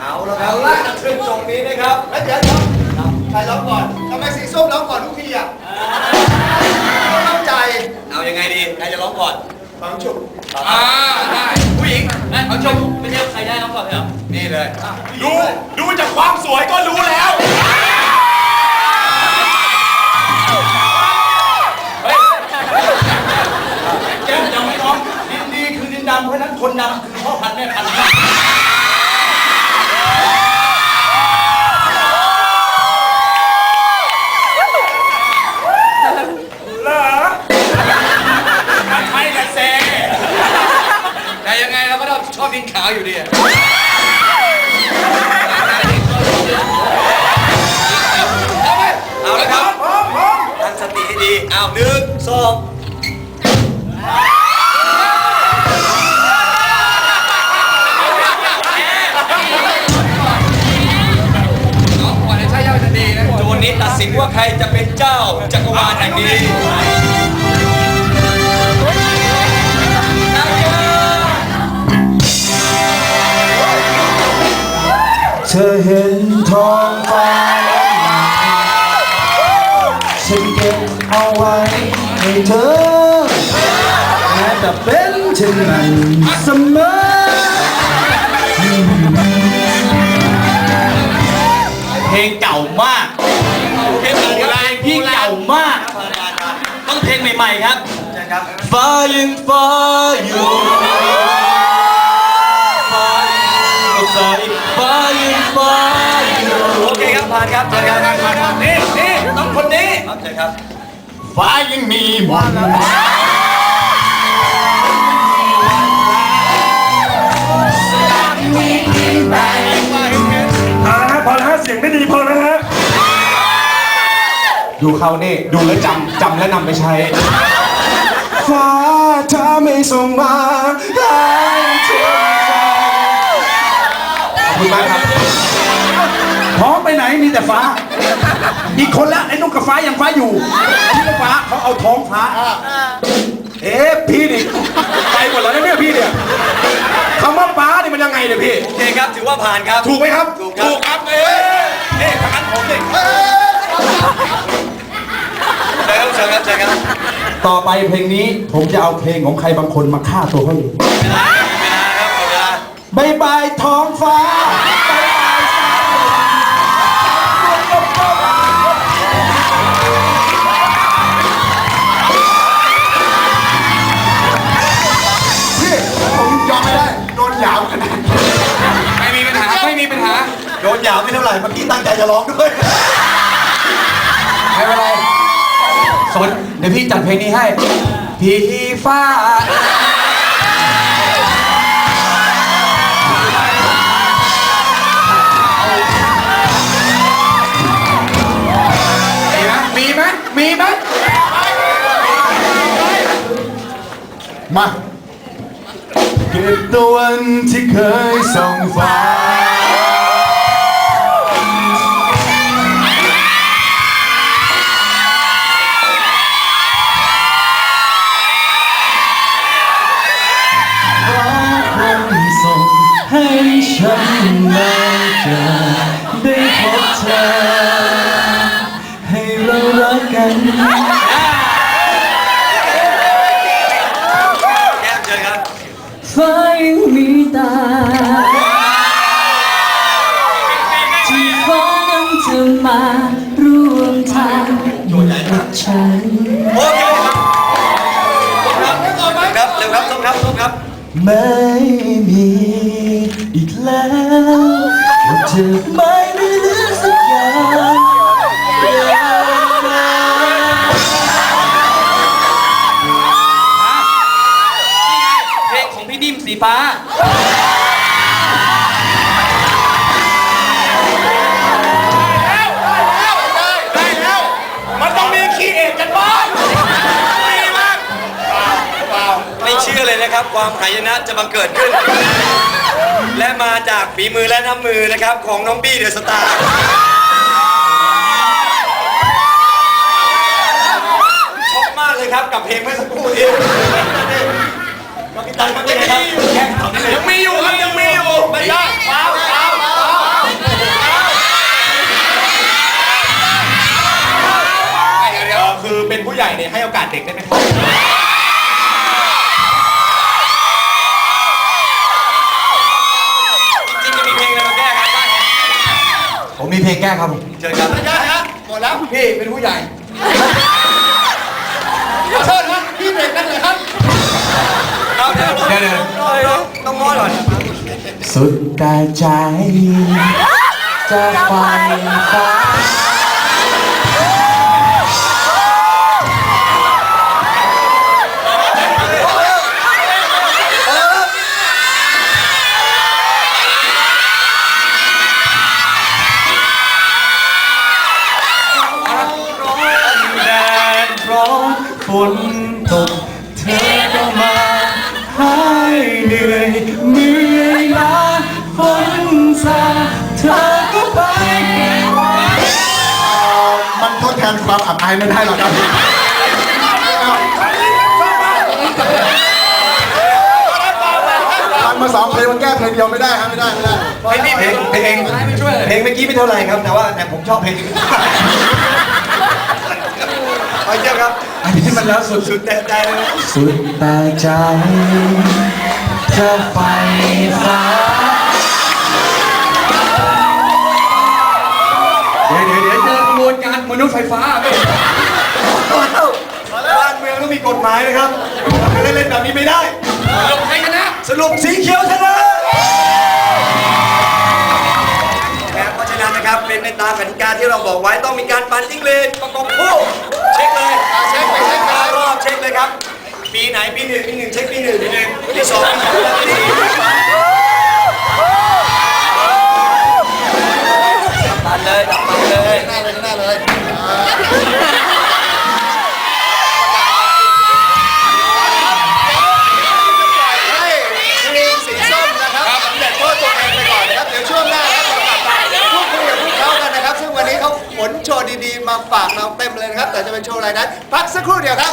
เอาละครับและขึ้นตรงนี้นะครับแล้วเดี๋ยวเดี๋ยวใครร้องก่อนทำไมสีส้มร้องก่อนทุกทีอะไม่เข้าใจเอายังไงดีใครจะร้องก่อนฟังฉุกอ่าได้ผู้หญิงเอาชมไม่ใช่ใครได้น้องก่อนเหรอนี่เลยดูดูจากความสวยก็รู้แล้วเฮ้ยแกยังไม่ร้องดินดีคือดินดำเพราะฉะนั้นคนดำคือพ่อพันธุ์แม่พันธุ์ ดินขาวอยู่ดีอะเอาละครับตั้งสติให้ดีเอาหนึ่งสองโจนนี้ตัดสินว่าใครจะเป็นเจ้าจักรวาลแห่งนี้ อเห็นท้องฟ้าฉันเก็บเอาไว้ให้เธอแม้แต่เป็นเช่นนั้นเสมอเพลงเก่ามากเพลงโบราณพี่เก่ามาก ต้องเพลงใหม่ๆครับฟ้ายังฟ้าอยู่านครับเชิญครับนี่นี่ต้องคนนี้ครับเชิญครับฟ้ายังมีมนต์เอาละฮะพอแล้วฮะเสียงไม่ดีพอแล้วฮะดูเขานี่ดูแล้วจำจำแล้วนำไปใช้ ฟ้าถ้าไม่ส่งมาให้เธอขอบคุณมากครับ พร้อมไปไหนมีแต่ฟ้า อีกคนละไอ้นุ่งกับฟ้ายังฟ้าอยู่ไอ้นี่ก็ฟ้าเขาเอาท้องฟ้า เอ๊ะพี่นี่ไปหมดแล้วนะเนี่ยพี่เนี่ยคำว่าฟ้านี่มันยังไงเนี่ยพี่ โอเคครับ ถือว่าผ่านครับ ถูกไหมครับ ถูกครับ ถูกครับเอ๊ะเอ๊ะทางนั้นผมดิเชิญครับเชิญครับเชิญครับต่อไปเพลงนี้ผมจะเอาเพลงของใครบางคนมาฆ่าตัวเขาเองเวลาครับหมดเวลาบายบายท้องฟ้า ยามขนาดนี้ไม่มีปัญหาไม่มีปัญหาโดนหยามไม่เท่าไหร่เมื่อกี้ตั้งใจจะร้องด้วยไม่เป็นไรสนเดี๋ยวพี่จัดเพลงนี้ให้ พี่ฟ้ามีไหมมีไหมมา เก็บตะวันที่เคยส่องฟ้ารักคนส่งให้ฉันมาเจอได้พบเธอ ไม่มีอีกแล้วเธอไม่ได้เหลือสักอย่างเพลงของพี่นิ่มสีฟ้า นะครับ ความหายนะจะบังเกิดขึ้น และมาจากฝีมือและน้ำมือนะครับ ของน้องบี้เดอะสตาร์ชอบมากเลยครับกับเพลงเมื่อสักครู่นี้กับพี่ตันเขาเป็นไงครับแค่ข่าวนี้เลยยังมีอยู่ครับยังมีอยู่ไม่ได้ฟ้าวฟ้าวฟ้าเวคือเป็นผู้ใหญ่เนี่ยให้โอกาสเด็กได้ไหมครับ ผมมีเพลงแก้ครับผมเชิญครับไม่ได้ฮะหมดแล้วพี่เป็นผู้ใหญ่ขอโทษนะพี่เบรกนั่นเลยครับเอาเดี๋ยวเดี๋ยวเดี๋ยวต้องต้องง้อก่อนสุดแต่ใจจะไฟฟ้า ฝนตกเธอก็มาให้เหนื่อยเมื่อยล้าฝนสาดเธอก็ไปมันทดแทนความอับอายไม่ได้หรอกครับฟังมาสองเพลงมันแก้เพลงเดียวไม่ได้ครับไม่ได้ไม่ได้เพลงนี้เพลงเพลงเพลงเมื่อกี้ไม่เท่าไหร่ครับแต่ว่าแต่ผมชอบเพลงนี้ไปเจ้าครับ อันนี้มัน แล้วสุดสุดแต่ใจเลยนะสุดแต่ใจจะไฟฟ้าเดี๋ยวเดี๋ยวเดี๋ยวเจอกระบวนการมนุษย์ไฟฟ้าบ้านเมืองต้องมีกฎหมายนะครับจะได้เล่นแบบนี้ไม่ได้ลงใครชนะ สรุปสีเขียวชนะครับเพราะฉะนั้นนะครับเป็นไปตามกติกาที่เราบอกไว้ต้องมีการปั่นจิ้งเลนประกบคู่เช็คเลยเช็คไป เลยครับ ปีไหนปีหนึ่งปีหนึ่งเช็คปีหนึ่งปีหนึ่งปีสองปีสองปีสี่ปั่นเลยปั่นเลย ฝากเราเต็มเลยนะครับ แต่จะเป็นโชว์อะไรนั้นพักสักครู่เดียวครับ